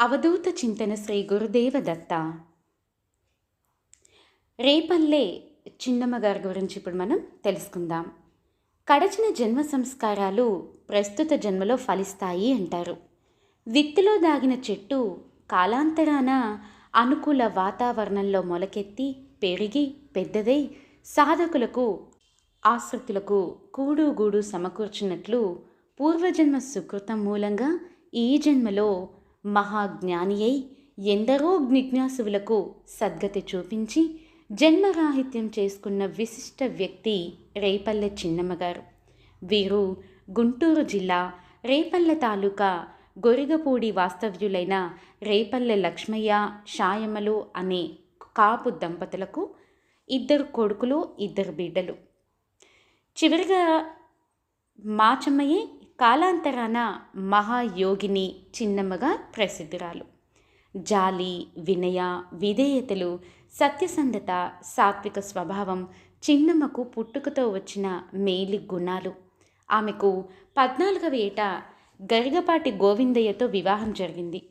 అవధూత చింతన శ్రీ గురుదేవ దత్త రేపల్లె చిన్నమ్మ గారి గురించి ఇప్పుడు మనం తెలుసుకుందాం. కడచిన జన్మ సంస్కారాలు ప్రస్తుత జన్మలో ఫలిస్తాయి అంటారు. విత్తులో దాగిన చెట్టు కాలాంతరాన అనుకూల వాతావరణంలో మొలకెత్తి పెరిగి పెద్దదై సాధకులకు ఆసక్తులకు కూడు గూడు సమకూర్చినట్లు పూర్వజన్మ సుకృతం మూలంగా ఈ జన్మలో మహాజ్ఞాని అయి ఎందరో జిజ్ఞాసువులకు సద్గతి చూపించి జన్మరాహిత్యం చేసుకున్న విశిష్ట వ్యక్తి రేపల్లె చిన్నమ్మగారు. వీరు గుంటూరు జిల్లా రేపల్లె తాలూకా గొరిగపూడి వాస్తవ్యులైన రేపల్లె లక్ష్మయ్య షాయమ్మలు అనే కాపు దంపతులకు ఇద్దరు కొడుకులు ఇద్దరు బిడ్డలు. చివరిగా మాచమ్మయే కాలాంతరాన మహాయోగిని చిన్నమ్మగా ప్రసిద్ధురాలు. జాలి వినయ విధేయతలు సత్యసంధత సాత్విక స్వభావం చిన్నమ్మకు పుట్టుకతో వచ్చిన మేలి గుణాలు. ఆమెకు పద్నాలుగవ ఏట గరిగపాటి గోవిందయ్యతో వివాహం జరిగింది.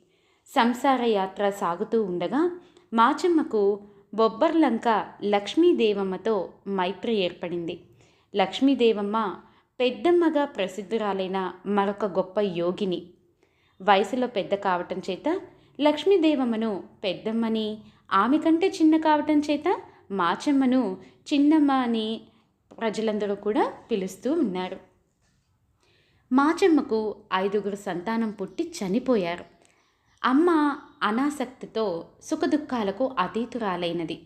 సంసార యాత్ర సాగుతూ ఉండగా మాచమ్మకు బొబ్బర్లంక లక్ష్మీదేవమ్మతో మైత్రి ఏర్పడింది. లక్ష్మీదేవమ్మ పెద్దమ్మగా ప్రసిద్ధురాలైన మరొక గొప్ప యోగిని. వయసులో పెద్ద కావటం చేత లక్ష్మీదేవమ్మను పెద్దమ్మని ఆమె కంటే చిన్న కావటం చేత మాచమ్మను చిన్నమ్మ అని ప్రజలందరూ కూడా పిలుస్తూ ఉన్నారు. మాచమ్మకు ఐదుగురు సంతానం పుట్టి చనిపోయారు. అమ్మ అనాసక్తితో సుఖదుఖాలకు అతీతురాలైనది.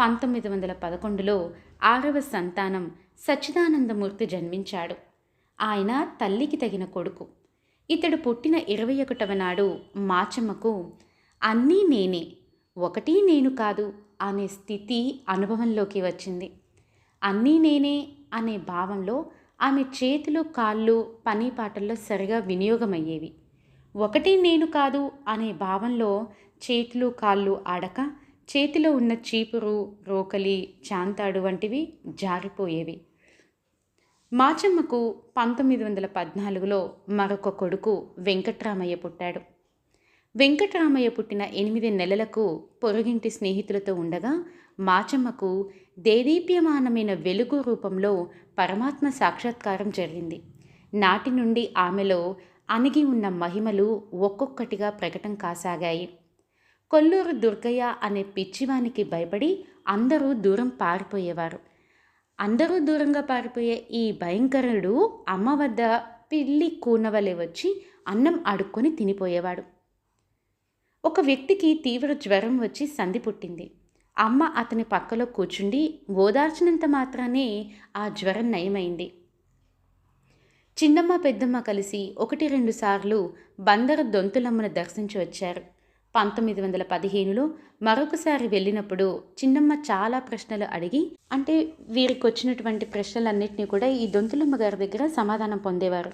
పంతొమ్మిది వందల పదకొండులో ఆరవ సంతానం సచ్చిదానందమూర్తి జన్మించాడు. ఆయన తల్లికి తగిన కొడుకు. ఇతడు పుట్టిన ఇరవై ఒకటవ నాడు మాచమ్మకు అన్నీ నేనే ఒకటి నేను కాదు అనే స్థితి అనుభవంలోకి వచ్చింది. అన్నీ నేనే అనే భావంలో ఆమె చేతులు కాళ్ళు పని పాటల్లో సరిగా వినియోగమయ్యేవి. ఒకటి నేను కాదు అనే భావంలో చేతులు కాళ్ళు ఆడక చేతిలో ఉన్న చీపురు రోకలి చాంతాడు వంటివి జారిపోయేవి. మాచమ్మకు పంతొమ్మిది వందల పద్నాలుగులో మరొక కొడుకు వెంకట్రామయ్య పుట్టాడు. వెంకట్రామయ్య పుట్టిన ఎనిమిది నెలలకు పొరుగింటి స్నేహితులతో ఉండగా మాచమ్మకు దేదీప్యమానమైన వెలుగు రూపంలో పరమాత్మ సాక్షాత్కారం జరిగింది. నాటి నుండి ఆమెలో అణిగి ఉన్న మహిమలు ఒక్కొక్కటిగా ప్రకటన కాసాగాయి. కొల్లూరు దుర్గయ్య అనే పిచ్చివానికి భయపడి అందరూ దూరం పారిపోయేవారు. అందరూ దూరంగా పారిపోయే ఈ భయంకరుడు అమ్మ వద్ద పిల్లి కూనవలే వచ్చి అన్నం అడుక్కొని తినిపోయేవాడు. ఒక వ్యక్తికి తీవ్ర జ్వరం వచ్చి సంధి పుట్టింది. అమ్మ అతని పక్కలో కూర్చుండి ఓదార్చినంత మాత్రానే ఆ జ్వరం నయమైంది. చిన్నమ్మ పెద్దమ్మ కలిసి ఒకటి రెండు సార్లు బందరు దొంతులమ్మను దర్శించి వచ్చారు. పంతొమ్మిది వందల పదిహేనులో మరొకసారి వెళ్ళినప్పుడు చిన్నమ్మ చాలా ప్రశ్నలు అడిగి అంటే వీరికి వచ్చినటువంటి ప్రశ్నలన్నింటినీ కూడా ఈ దొంతులమ్మ గారి దగ్గర సమాధానం పొందేవారు.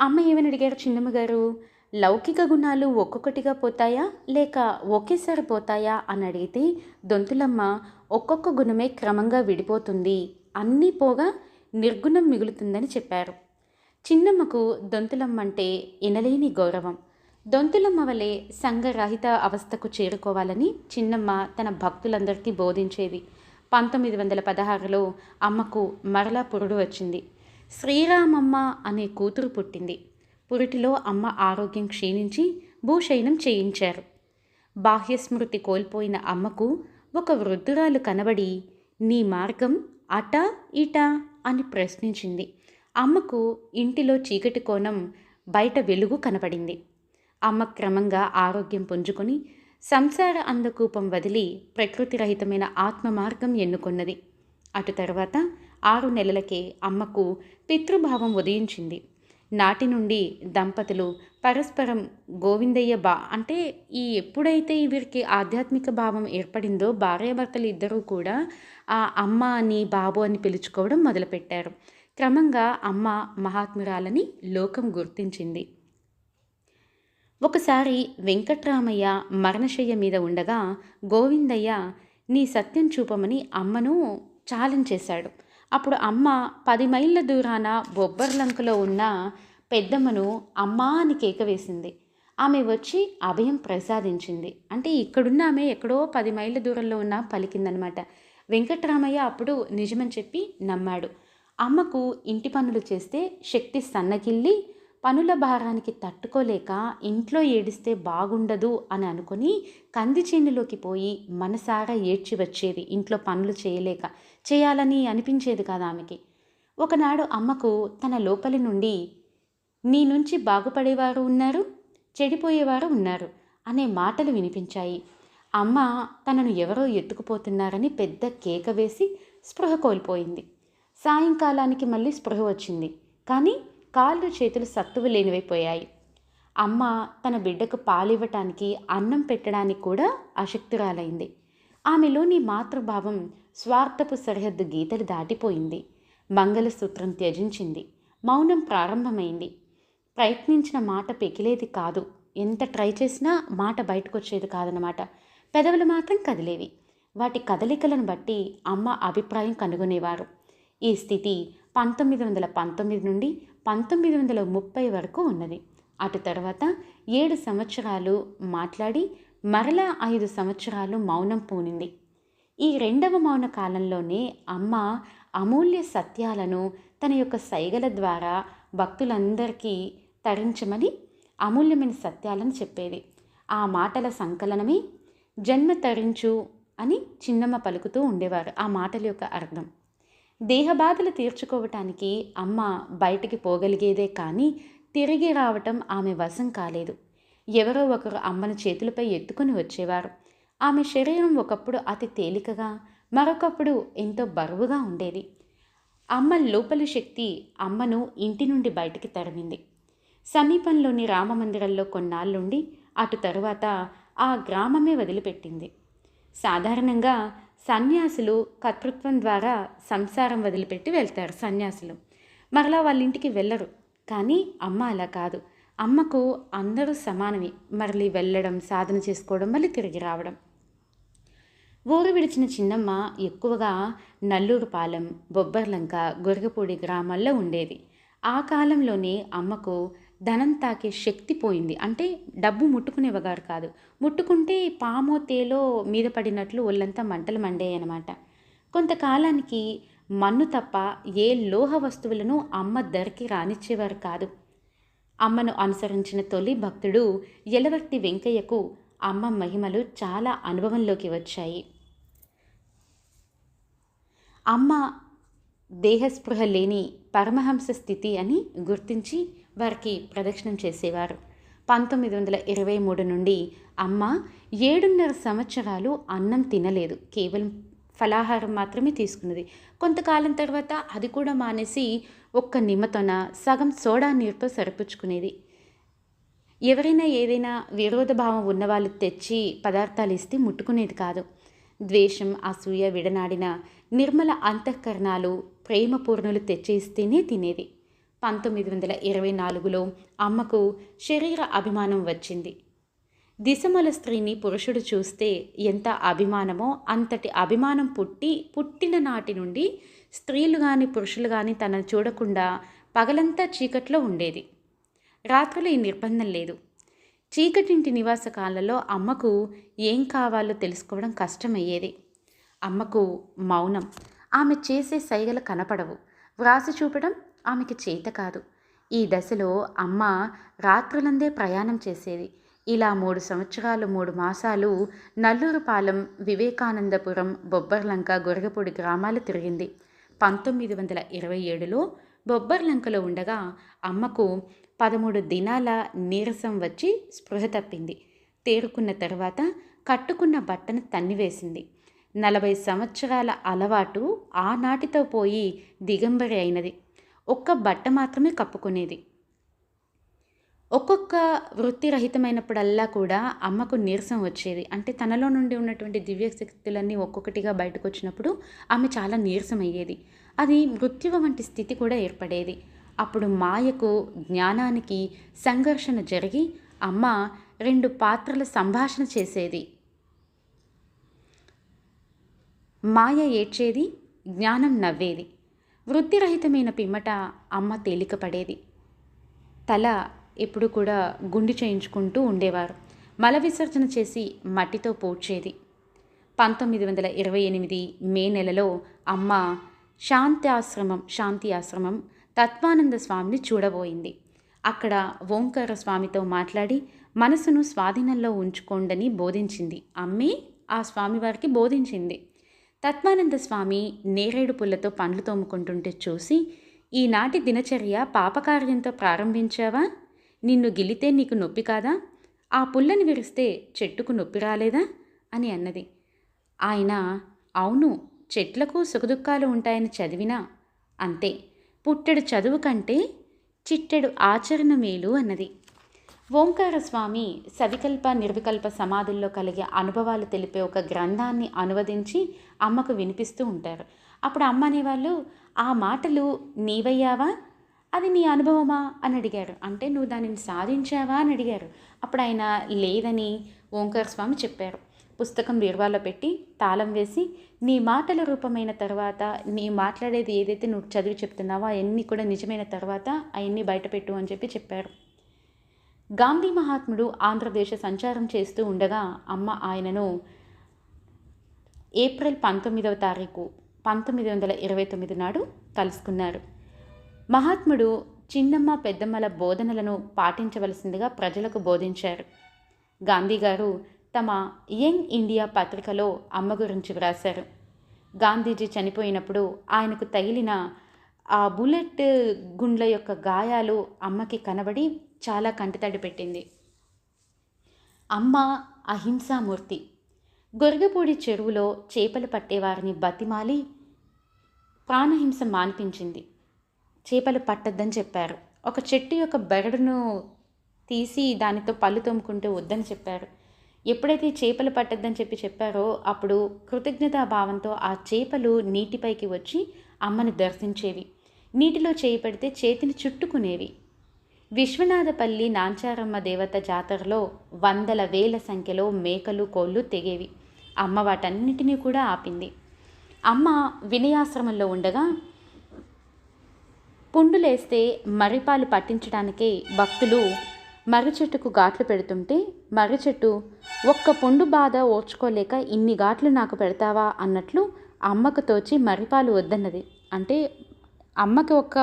అమ్మ ఏమని అడిగారు? చిన్నమ్మ గారు లౌకిక గుణాలు ఒక్కొక్కటిగా పోతాయా? లేక ఒకేసారి పోతాయా? అని అడిగితే దొంతులమ్మ ఒక్కొక్క గుణమే క్రమంగా విడిపోతుంది. అన్నీ పోగా నిర్గుణం మిగులుతుందని చెప్పారు. చిన్నమ్మకు దొంతులమ్మ అంటే ఎనలేని గౌరవం. దొంతులమ్మ వలె సంఘరహిత అవస్థకు చేరుకోవాలని చిన్నమ్మ తన భక్తులందరికీ బోధించేది. పంతొమ్మిది వందల పదహారులో అమ్మకు మరలా పురుడు వచ్చింది. శ్రీరామమ్మ అనే కూతురు పుట్టింది. పురిటిలో అమ్మ ఆరోగ్యం క్షీణించి భూశయనం చేయించారు. బాహ్యస్మృతి కోల్పోయిన అమ్మకు ఒక వృద్ధురాలు కనబడి నీ మార్గం అట ఇట అని ప్రశ్నించింది. అమ్మకు ఇంటిలో చీకటి కోణం బయట వెలుగు కనబడింది అమ్మ క్రమంగా ఆరోగ్యం పుంజుకొని సంసార అందకూపం వదిలి ప్రకృతి రహితమైన ఆత్మ మార్గం ఎన్నుకొన్నది. అటు తర్వాత ఆరు నెలలకే అమ్మకు పితృభావం ఉదయించింది. నాటి నుండి దంపతులు పరస్పరం గోవిందయ్య బా అంటే ఈ ఎప్పుడైతే వీరికి ఆధ్యాత్మిక భావం ఏర్పడిందో భార్యాభర్తలు ఇద్దరూ కూడా ఆ అమ్మ అని బాబు అని పిలుచుకోవడం మొదలుపెట్టారు. క్రమంగా అమ్మ మహాత్మురాలని లోకం గుర్తించింది. ఒకసారి వెంకట్రామయ్య మరణశయ్య మీద ఉండగా గోవిందయ్య నీ సత్యం చూపమని అమ్మను ఛాలెంజ్ చేశాడు. అప్పుడు అమ్మ పది మైళ్ళ దూరాన బొబ్బర్లంకలో ఉన్న పెద్దమ్మను అమ్మా అని కేక వేసింది. ఆమె వచ్చి అభయం ప్రసాదించింది. అంటే ఇక్కడున్న ఆమె ఎక్కడో పది మైళ్ళ దూరంలో ఉన్న పలికిందనమాట. వెంకట్రామయ్య అప్పుడు నిజమని చెప్పి నమ్మాడు. అమ్మకు ఇంటి పనులు చేస్తే శక్తి సన్నగిల్లి పనుల భారానికి తట్టుకోలేక ఇంట్లో ఏడిస్తే బాగుండదు అని అనుకుని కంది చేనులోకి పోయి మనసారా ఏడ్చి వచ్చేది. ఇంట్లో పనులు చేయలేక. చేయాలని అనిపించేది కాదు ఆమెకి. ఒకనాడు అమ్మకు తన లోపలి నుండి నీ నుంచి బాగుపడేవారు ఉన్నారు చెడిపోయేవారు ఉన్నారు అనే మాటలు వినిపించాయి. అమ్మ తనను ఎవరో ఎత్తుకుపోతున్నారని పెద్ద కేక వేసి స్పృహ కోల్పోయింది. సాయంకాలానికి మళ్ళీ స్పృహ వచ్చింది. కానీ కాళ్ళు చేతులు సత్తువు లేనివైపోయాయి అమ్మ తన బిడ్డకు పాలివ్వటానికి అన్నం పెట్టడానికి కూడా అశక్తురాలైంది ఆమెలోని మాతృభావం స్వార్థపు సరిహద్దు గీతలు దాటిపోయింది. మంగళసూత్రం త్యజించింది. మౌనం ప్రారంభమైంది. ప్రయత్నించిన మాట పెకిలేది కాదు. ఎంత ట్రై చేసినా మాట బయటకొచ్చేది కాదనమాట పెదవులు మాత్రం కదిలేవి. వాటి కదలికలను బట్టి అమ్మ అభిప్రాయం కనుగొనేవారు. ఈ స్థితి పంతొమ్మిది వందల పంతొమ్మిది నుండి పంతొమ్మిది వందల ముప్పై వరకు ఉన్నది. అటు తర్వాత ఏడు సంవత్సరాలు మాట్లాడి మరలా ఐదు సంవత్సరాలు మౌనం పూనింది. ఈ రెండవ మౌన కాలంలోనే అమ్మ అమూల్య సత్యాలను తన యొక్క సైగల ద్వారా భక్తులందరికీ తరించమని అమూల్యమైన సత్యాలను చెప్పేది. ఆ మాటల సంకలనమే జన్మ తరించు అని చిన్నమ్మ పలుకుతూ ఉండేవారు. ఆ మాటల యొక్క అర్థం దేహబాధలు తీర్చుకోవటానికి అమ్మ బయటికి పోగలిగేదే కానీ తిరిగి రావటం ఆమె వశం కాలేదు. ఎవరో ఒకరు అమ్మను చేతులపై ఎత్తుకుని వచ్చేవారు. ఆమె శరీరం ఒకప్పుడు అతి తేలికగా మరొకప్పుడు ఎంతో బరువుగా ఉండేది. అమ్మ లోపలి శక్తి అమ్మను ఇంటి నుండి బయటికి తరిమింది. సమీపంలోని రామమందిరంలో కొన్నాళ్ళుండి అటు తరువాత ఆ గ్రామమే వదిలిపెట్టింది. సాధారణంగా సన్యాసులు కర్తృత్వం ద్వారా సంసారం వదిలిపెట్టి వెళ్తారు సన్యాసులు. మరలా వాళ్ళ ఇంటికి వెళ్ళరు. కానీ అమ్మ అలా కాదు. అమ్మకు అందరూ సమానమే. మరలి వెళ్ళడం సాధన చేసుకోవడం మళ్ళీ తిరిగి రావడం. ఊరు విడిచిన చిన్నమ్మ ఎక్కువగా నల్లూరుపాలెం బొబ్బర్లంక గొరగపూడి గ్రామాల్లో ఉండేది. ఆ కాలంలోనే అమ్మకు ధనం తాకే శక్తి పోయింది. అంటే డబ్బు ముట్టుకునేవగారు కాదు. ముట్టుకుంటే పామో తేలో మీద పడినట్లు ఒళ్ళంతా మంటలు మండేయనమాట కొంతకాలానికి మన్ను తప్ప ఏ లోహ వస్తువులను అమ్మ ధరకి రానిచ్చేవారు కాదు. అమ్మను అనుసరించిన తొలి భక్తుడు ఎలవర్తి వెంకయ్యకు అమ్మ మహిమలు చాలా అనుభవంలోకి వచ్చాయి. అమ్మ దేహస్పృహ లేని పరమహంస స్థితి అని గుర్తించి వారికి ప్రదక్షిణం చేసేవారు. పంతొమ్మిది వందల ఇరవై మూడు నుండి అమ్మ ఏడున్నర సంవత్సరాలు అన్నం తినలేదు. కేవలం ఫలాహారం మాత్రమే తీసుకున్నది. కొంతకాలం తర్వాత అది కూడా మానేసి ఒక్క నిమ్మతోన సగం సోడా నీరుతో సరిపుచ్చుకునేది. ఎవరైనా ఏదైనా విరోధభావం ఉన్నవాళ్ళు తెచ్చి పదార్థాలు ఇస్తే ముట్టుకునేది కాదు. ద్వేషం అసూయ విడనాడిన నిర్మల అంతఃకరణాలు ప్రేమపూర్ణులు తెచ్చి ఇస్తేనే తినేది. పంతొమ్మిది వందల ఇరవై నాలుగులో అమ్మకు శరీర అభిమానం వచ్చింది. దిశమల స్త్రీని పురుషుడు చూస్తే ఎంత అభిమానమో అంతటి అభిమానం పుట్టి పుట్టిన నాటి నుండి స్త్రీలు కానీ పురుషులు కానీ తనను చూడకుండా పగలంతా చీకట్లో ఉండేది. రాత్రులు ఈ నిర్బంధం లేదు. చీకటింటి నివాస కాలంలో అమ్మకు ఏం కావాలో తెలుసుకోవడం కష్టమయ్యేది. అమ్మకు మౌనం. ఆమె చేసే సైగలు కనపడవు. వ్రాసి చూపడం ఆమెకి చేత కాదు. ఈ దశలో అమ్మ రాత్రులందే ప్రయాణం చేసేది. ఇలా మూడు సంవత్సరాలు మూడు మాసాలు నల్లూరుపాలెం వివేకానందపురం బొబ్బర్లంక గొరగపూడి గ్రామాలు తిరిగింది. పంతొమ్మిది వందల ఇరవై ఏడులో బొబ్బర్లంకలో ఉండగా అమ్మకు పదమూడు దినాల నీరసం వచ్చి స్పృహ తప్పింది. తేరుకున్న తర్వాత కట్టుకున్న బట్టను తన్నివేసింది. నలభై సంవత్సరాల అలవాటు ఆనాటితో పోయి దిగంబరి అయినది. ఒక్క బట్ట మాత్రమే కప్పుకునేది. ఒక్కొక్క వృత్తి రహితమైనప్పుడల్లా కూడా అమ్మకు నీరసం వచ్చేది. అంటే తనలో నుండి ఉన్నటువంటి దివ్య శక్తులన్నీ ఒక్కొక్కటిగా బయటకు వచ్చినప్పుడు ఆమె చాలా నీరసం అయ్యేది అది మృత్యువ వంటి స్థితి కూడా ఏర్పడేది. అప్పుడు మాయకు జ్ఞానానికి సంఘర్షణ జరిగి అమ్మ రెండు పాత్రల సంభాషణ చేసేది. మాయ ఏడ్చేది జ్ఞానం నవ్వేది. వృత్తిరహితమైన పిమ్మట అమ్మ తేలికపడేది. తల ఎప్పుడు కూడా గుండి చేయించుకుంటూ ఉండేవారు. మల విసర్జన చేసి మట్టితో పోడ్చేది. పంతొమ్మిది వందల ఇరవై ఎనిమిది మే నెలలో అమ్మ శాంతి ఆశ్రమం శాంతి ఆశ్రమం తత్వానంద స్వామిని చూడబోయింది. అక్కడ ఓంకార స్వామితో మాట్లాడి మనసును స్వాధీనంలో ఉంచుకోండని బోధించింది. అమ్మే ఆ స్వామివారికి బోధించింది. తత్వానంద స్వామి నేరేడు పుల్లతో పండ్లు తోముకుంటుంటే చూసి ఈనాటి దినచర్య పాపకార్యంతో ప్రారంభించావా? నిన్ను గిలితే నీకు నొప్పి కాదా? ఆ పుల్లని విరిస్తే చెట్టుకు నొప్పి రాలేదా? అని అన్నది. ఆయన అవును చెట్లకు సుఖదుఖాలు ఉంటాయని చదివినా అంతే. పుట్టెడు చదువు కంటే చిట్టెడు ఆచరణ మేలు అన్నది. ఓంకార స్వామి సవికల్ప నిర్వికల్ప సమాధుల్లో కలిగే అనుభవాలు తెలిపే ఒక గ్రంథాన్ని అనువదించి అమ్మకు వినిపిస్తూ ఉంటారు. అప్పుడు అమ్మ అనేవాళ్ళు ఆ మాటలు నీవయ్యావా? అది నీ అనుభవమా? అని అడిగారు. అంటే నువ్వు దానిని సాధించావా? అని అడిగారు. అప్పుడు ఆయన లేదని ఓంకార స్వామి చెప్పారు. పుస్తకం బీరువాలో పెట్టి తాళం వేసి నీ మాటల రూపమైన తర్వాత నీ మాట్లాడేది ఏదైతే నువ్వు చదివి చెప్తున్నావో అవన్నీ కూడా నిజమైన తర్వాత అవన్నీ బయటపెట్టు అని చెప్పి చెప్పారు. గాంధీ మహాత్ముడు ఆంధ్రదేశ సంచారం చేస్తూ ఉండగా అమ్మ ఆయనను ఏప్రిల్ పంతొమ్మిదవ తారీఖు పంతొమ్మిది వందల ఇరవై తొమ్మిది నాడు కలుసుకున్నారు మహాత్ముడు చిన్నమ్మ పెద్దమ్మల బోధనలను పాటించవలసిందిగా ప్రజలకు బోధించారు. గాంధీ గారు తమ యంగ్ ఇండియా పత్రికలో అమ్మ గురించి వ్రాశారు. గాంధీజీ చనిపోయినప్పుడు ఆయనకు తగిలిన ఆ బుల్లెట్ గుండ్ల యొక్క గాయాలు అమ్మకి కనబడి చాలా కంటితడి పెట్టింది. అమ్మ అహింసామూర్తి. గొరగపూడి చెరువులో చేపలు పట్టేవారిని బతిమాలి ప్రాణహింస మాన్పించింది. చేపలు పట్టద్దని చెప్పారు. ఒక చెట్టు యొక్క బెరడును తీసి దానితో పళ్ళు తోముకుంటూ వద్దని చెప్పారు. ఎప్పుడైతే చేపలు పట్టద్దని చెప్పి చెప్పారో అప్పుడు కృతజ్ఞతా భావంతో ఆ చేపలు నీటిపైకి వచ్చి అమ్మని దర్శించేవి. నీటిలో చేయి పెడితే చేతిని చుట్టుకునేవి. విశ్వనాథపల్లి నాంచారమ్మ దేవత జాతరలో వందల వేల సంఖ్యలో మేకలు కోళ్ళు తెగేవి. అమ్మ వాటన్నిటినీ కూడా ఆపింది. అమ్మ వినయాశ్రమంలో ఉండగా పుండులేస్తే మర్రిపాలు పట్టించడానికే భక్తులు మర్రి చెట్టుకు ఘాట్లు పెడుతుంటే మర్రి చెట్టు ఒక్క పుండు బాధ ఓర్చుకోలేక ఇన్ని ఘాట్లు నాకు పెడతావా? అన్నట్లు అమ్మకు తోచి మర్రిపాలు వద్దన్నది. అంటే అమ్మకి ఒక్క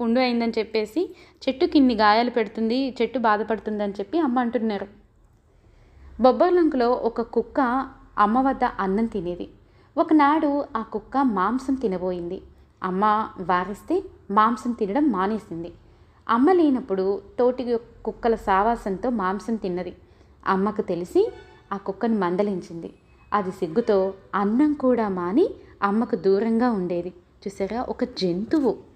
పుండు అయిందని చెప్పేసి చెట్టుకి ఇన్ని గాయాలు పెడుతుంది చెట్టు బాధపడుతుందని చెప్పి అమ్మ అంటున్నారు. బొబ్బర్లంకలో ఒక కుక్క అమ్మ వద్ద అన్నం తినేది. ఒకనాడు ఆ కుక్క మాంసం తినబోయింది. అమ్మ వారిస్తే మాంసం తినడం మానేసింది. అమ్మ లేనప్పుడు తోటి కుక్కల సావాసంతో మాంసం తిన్నది. అమ్మకు తెలిసి ఆ కుక్కను మందలించింది. అది సిగ్గుతో అన్నం కూడా మాని అమ్మకు దూరంగా ఉండేది. చూసారా? ఒక జంతువు.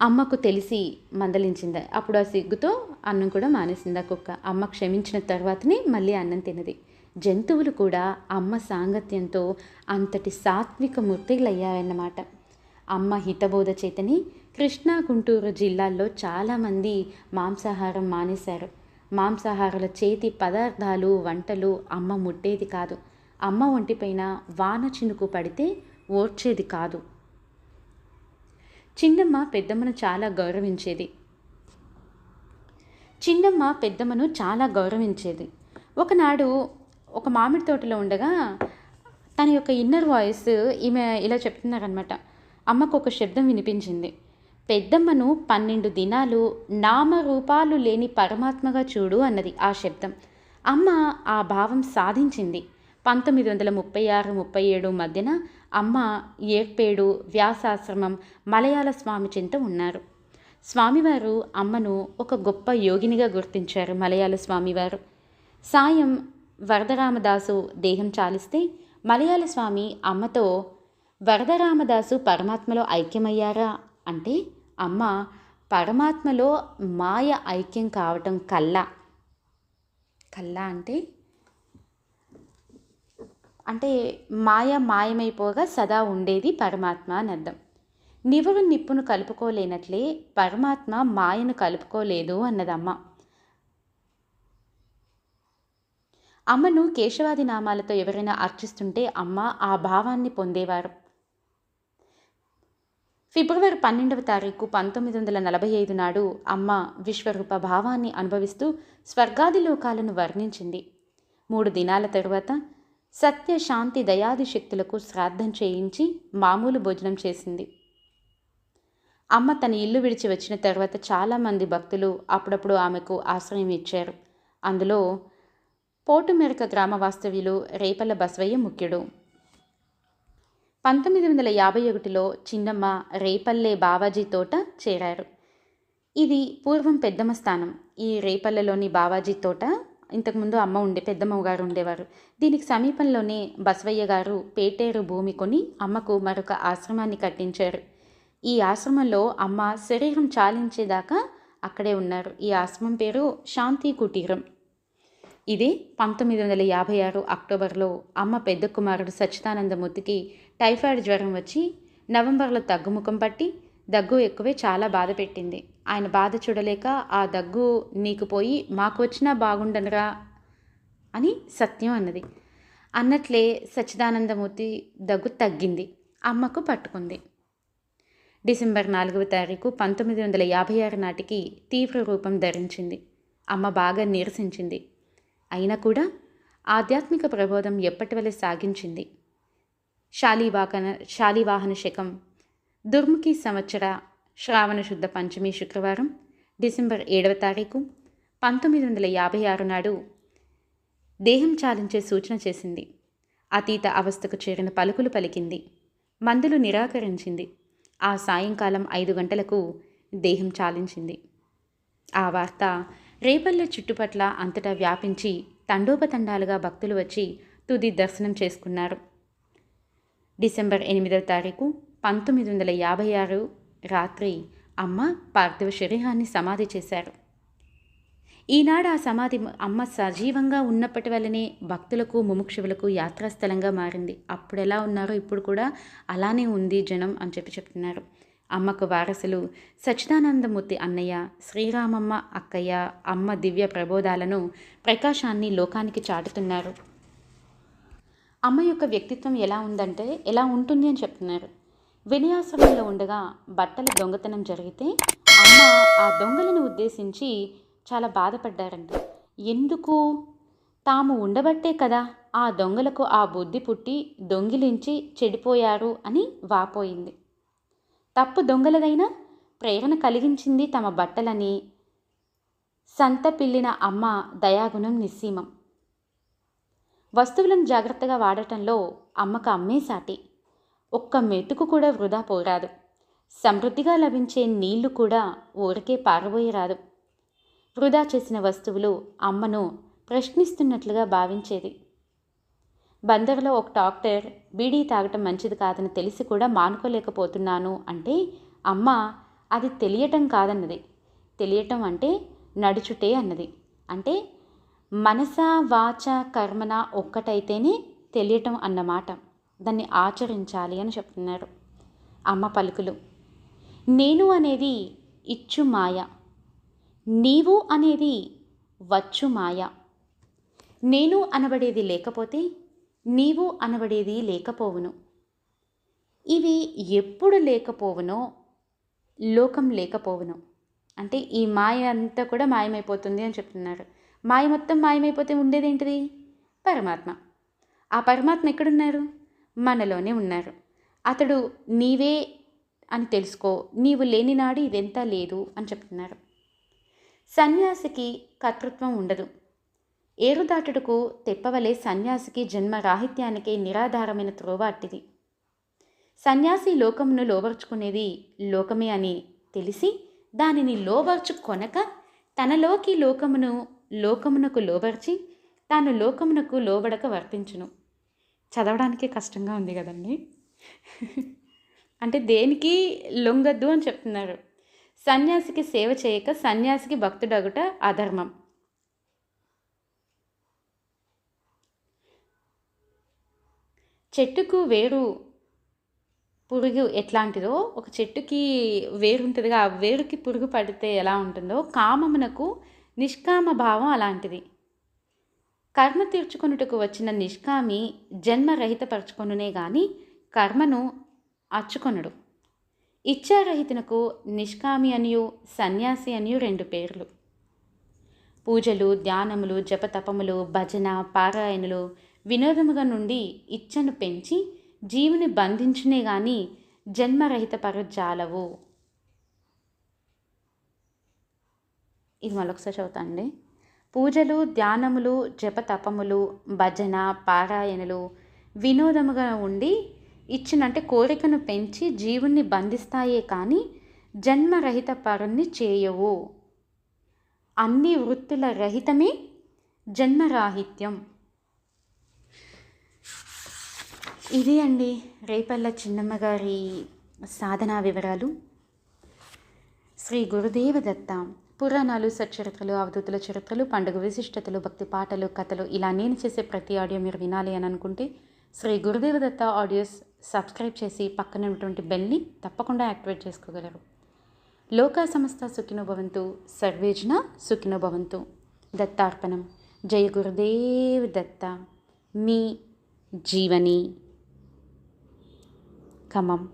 అమ్మకు తెలిసి మందలించింది. అప్పుడు ఆ సిగ్గుతో అన్నం కూడా మానేసింది ఆ కుక్క. అమ్మ క్షమించిన తర్వాతనే మళ్ళీ అన్నం తినది జంతువులు కూడా అమ్మ సాంగత్యంతో అంతటి సాత్విక మూర్తులయ్యాయన్నమాట. అమ్మ హితబోధ చేతని కృష్ణా గుంటూరు జిల్లాల్లో చాలామంది మాంసాహారం మానేశారు. మాంసాహారుల చేతి పదార్థాలు వంటలు అమ్మ ముట్టేది కాదు. అమ్మ ఒంటిపైన వాన చినుకు పడితే ఓర్చేది కాదు. చిన్నమ్మ పెద్దమ్మను చాలా గౌరవించేది. చిన్నమ్మ పెద్దమ్మను చాలా గౌరవించేది. ఒకనాడు ఒక మామిడి తోటలో ఉండగా తన యొక్క ఇన్నర్ వాయిస్ ఈమె ఇలా చెప్తున్నారనమాట అమ్మకు ఒక శబ్దం వినిపించింది. పెద్దమ్మను పన్నెండు దినాలు నామరూపాలు లేని పరమాత్మగా చూడు అన్నది ఆ శబ్దం. అమ్మ ఆ భావం సాధించింది. పంతొమ్మిది వందల ముప్పై ఆరు ముప్పై ఏడు మధ్యన అమ్మ ఏర్పేడు వ్యాసాశ్రమం మలయాళ స్వామి చింత ఉన్నారు. స్వామివారు అమ్మను ఒక గొప్ప యోగినిగా గుర్తించారు మలయాళ స్వామివారు. సాయం వరదరామదాసు దేహం చాలిస్తే మలయాళ స్వామి అమ్మతో వరదరామదాసు పరమాత్మలో ఐక్యమయ్యారా? అంటే అమ్మ పరమాత్మలో మాయ ఐక్యం కావటం కల్లా. కల్లా అంటే అంటే మాయ మాయమైపోగా సదా ఉండేది పరమాత్మ అని అర్థం. నివురు నిప్పును కలుపుకోలేనట్లే పరమాత్మ మాయను కలుపుకోలేదు అన్నదమ్మ. అమ్మను కేశవాది నామాలతో ఎవరైనా అర్చిస్తుంటే అమ్మ ఆ భావాన్ని పొందేవారు. ఫిబ్రవరి పన్నెండవ తారీఖు పంతొమ్మిది వందల నలభై ఐదు నాడు అమ్మ విశ్వరూప భావాన్ని అనుభవిస్తూ స్వర్గాది లోకాలను వర్ణించింది. మూడు దినాల తరువాత సత్య శాంతి దయాది శక్తులకు శ్రాద్ధం చేయించి మామూలు భోజనం చేసింది. అమ్మ తన ఇల్లు విడిచి వచ్చిన తర్వాత చాలామంది భక్తులు అప్పుడప్పుడు ఆమెకు ఆశ్రయం ఇచ్చారు. అందులో పోటుమెరక గ్రామ వాస్తవ్యులు రేపల్ల బసవయ్య ముఖ్యుడు. పంతొమ్మిది వందల యాభై ఒకటిలో చిన్నమ్మ రేపల్లె బావాజీ తోట చేరారు. ఇది పూర్వం పెద్దమ్మ స్థానం. ఈ రేపల్లెలోని బావాజీ తోట ఇంతకుముందు అమ్మ ఉండే పెద్దమ్మ గారు ఉండేవారు. దీనికి సమీపంలోనే బసవయ్య గారు పేటేరు భూమి కొని అమ్మకు మరొక ఆశ్రమాన్ని కట్టించారు. ఈ ఆశ్రమంలో అమ్మ శరీరం చాలించేదాకా అక్కడే ఉన్నారు. ఈ ఆశ్రమం పేరు శాంతి కుటీరం. ఇది పంతొమ్మిది వందల యాభై ఆరు అక్టోబర్లో అమ్మ పెద్ద కుమారుడు సచ్చిదానందమూర్తికి టైఫాయిడ్ జ్వరం వచ్చి నవంబర్లో తగ్గుముఖం పట్టి దగ్గు ఎక్కువే చాలా బాధ పెట్టింది. ఆయన బాధ చూడలేక ఆ దగ్గు నీకు పోయి మాకు వచ్చినా బాగుండనురా అని సత్యం అన్నది. అన్నట్లే సచ్చిదానందమూర్తి దగ్గు తగ్గింది. అమ్మకు పట్టుకుంది. డిసెంబర్ నాలుగవ తారీఖు పంతొమ్మిది వందల యాభై ఆరు నాటికి తీవ్ర రూపం ధరించింది. అమ్మ బాగా నీరసించింది. అయినా కూడా ఆధ్యాత్మిక ప్రబోధం ఎప్పటి వలె సాగించింది? శాలీవాకన శాలీవాహన శకం దుర్ముఖి సంవత్సర శ్రావణ శుద్ధ పంచమి శుక్రవారం డిసెంబర్ ఏడవ తారీఖు పంతొమ్మిది వందల యాభై ఆరు నాడు దేహం చాలించే సూచన చేసింది. అతీత అవస్థకు చేరిన పలుకులు పలికింది. మందులు నిరాకరించింది. ఆ సాయంకాలం ఐదు గంటలకు దేహం చాలించింది. ఆ వార్త రేపల్లె చుట్టుపట్ల అంతటా వ్యాపించి తండోపతండాలుగా భక్తులు వచ్చి తుది దర్శనం చేసుకున్నారు. డిసెంబర్ ఎనిమిదవ తారీఖు పంతొమ్మిది వందల యాభై ఆరు రాత్రి అమ్మ పార్థివ శరీరాన్ని సమాధి చేశారు. ఈనాడు ఆ సమాధి అమ్మ సజీవంగా ఉన్నప్పటి వల్లనే భక్తులకు ముముక్షువులకు యాత్రాస్థలంగా మారింది. అప్పుడు ఎలా ఉన్నారో ఇప్పుడు కూడా అలానే ఉంది జనం అని చెప్పి చెప్తున్నారు. అమ్మకు వారసులు సచ్చిదానందమూర్తి అన్నయ్య శ్రీరామమ్మ అక్కయ్య అమ్మ దివ్య ప్రబోధాలను ప్రకాశాన్ని లోకానికి చాటుతున్నారు. అమ్మ యొక్క వ్యక్తిత్వం ఎలా ఉందంటే ఎలా ఉంటుంది అని చెప్తున్నారు. వినయాశ్రమంలో ఉండగా బట్టల దొంగతనం జరిగితే అమ్మ ఆ దొంగలను ఉద్దేశించి చాలా బాధపడ్డారంట. ఎందుకు? తాము ఉండబట్టే కదా ఆ దొంగలకు ఆ బుద్ధి పుట్టి దొంగిలించి చెడిపోయారు అని వాపోయింది. తప్పు దొంగలదైనా ప్రేరణ కలిగించింది తమ బట్టలని సంత పిల్లిన అమ్మ దయాగుణం నిస్సీమం. వస్తువులను జాగ్రత్తగా వాడటంలో అమ్మకు అమ్మే సాటి ఒక్క మెతుకు కూడా వృధా పోరాదు. సమృద్ధిగా లభించే నీళ్ళు కూడా ఊరికే పారబోయరాదు. వృధా చేసిన వస్తువులు అమ్మను ప్రశ్నిస్తున్నట్లుగా భావించేది. బందర్లో ఒక డాక్టర్ బీడీ తాగటం మంచిది కాదని తెలిసి కూడా మానుకోలేకపోతున్నాను అంటే అమ్మ అది తెలియటం కాదన్నది. తెలియటం అంటే నడుచుటే అన్నది. అంటే మనస వాచ కర్మన ఒక్కటైతేనే తెలియటం అన్నమాట. దాన్ని ఆచరించాలి అని చెప్తున్నారు. అమ్మ పలుకులు. నేను అనేది ఇచ్చు మాయ. నీవు అనేది వచ్చు మాయ. నేను అనబడేది లేకపోతే నీవు అనబడేది లేకపోవును. ఇవి ఎప్పుడు లేకపోవునో లోకం లేకపోవును. అంటే ఈ మాయ అంతా కూడా మాయమైపోతుంది అని చెప్తున్నారు. మాయ మొత్తం మాయమైపోతే ఉండేది ఏంటిది పరమాత్మ. ఆ పరమాత్మ ఎక్కడున్నారు? మనలోనే ఉన్నారు. అతడు నీవే అని తెలుసుకో నీవు లేని నాడు ఇదెంతా లేదు అని చెప్తున్నారు. సన్యాసికి కర్తృత్వం ఉండదు. ఏరుదాటుడుకు తెప్పవలే సన్యాసికి జన్మ రాహిత్యానికి నిరాధారమైన త్రోవ అట్టిది. సన్యాసి లోకమును లోబర్చుకునేది లోకమే అని తెలిసి దానిని లోబర్చు కొనక తనలోకి లోకమును లోకమునకు లోబర్చి తాను లోకమునకు లోబడక వర్తించును. చదవడానికే కష్టంగా ఉంది కదండి. అంటే దేనికి లొంగద్దు అని చెప్తున్నారు. సన్యాసికి సేవ చేయక సన్యాసికి భక్తుడగుట అధర్మం. చెట్టుకు వేరు పురుగు ఎట్లాంటిదో ఒక చెట్టుకి వేరు ఉంటుందిగా ఆ వేరుకి పురుగు పడితే ఎలా ఉంటుందో కామమునకు నిష్కామ భావం అలాంటిది. కర్మ తీర్చుకొనుటకు వచ్చిన నిష్కామి జన్మరహితపరచుకొనునే గాని కర్మను అచ్చుకొనడు. ఇచ్చారహితనకు నిష్కామి అనియు సన్యాసి అనియు రెండు పేర్లు. పూజలు ధ్యానములు జపతపములు భజన పారాయణలు వినోదముగా నుండి ఇచ్చను పెంచి జీవుని బంధించునే గాని జన్మరహిత పరుజాలవు ఇది మరొకసారి చదువుతాండి పూజలు ధ్యానములు జపతపములు భజన పారాయణలు వినోదముగా ఉండి ఇచ్చినంటే కోరికను పెంచి జీవుణ్ణి బంధిస్తాయే కానీ జన్మరహిత పరుణ్ణి చేయవు. అన్ని వృత్తుల రహితమే జన్మరాహిత్యం. ఇది అండి రేపల్ల చిన్నమ్మ గారి సాధనా వివరాలు. శ్రీ గురుదేవ దత్త పురాణాలు సచ్చరిత్రలు అవధూతుల చరిత్రలు పండుగ విశిష్టతలు భక్తి పాటలు కథలు ఇలా నేను చేసే ప్రతి ఆడియో మీరు వినాలి అని అనుకుంటే శ్రీ గురుదేవ దత్త ఆడియోస్ సబ్స్క్రైబ్ చేసి పక్కన ఉన్నటువంటి బెల్ని తప్పకుండా యాక్టివేట్ చేసుకోగలరు. లోకా సంస్థ సుఖినో భవంతు సర్వేజన దత్తార్పణం. జయ గురుదేవ్ దత్త. మీ జీవని. ఖమ్మం.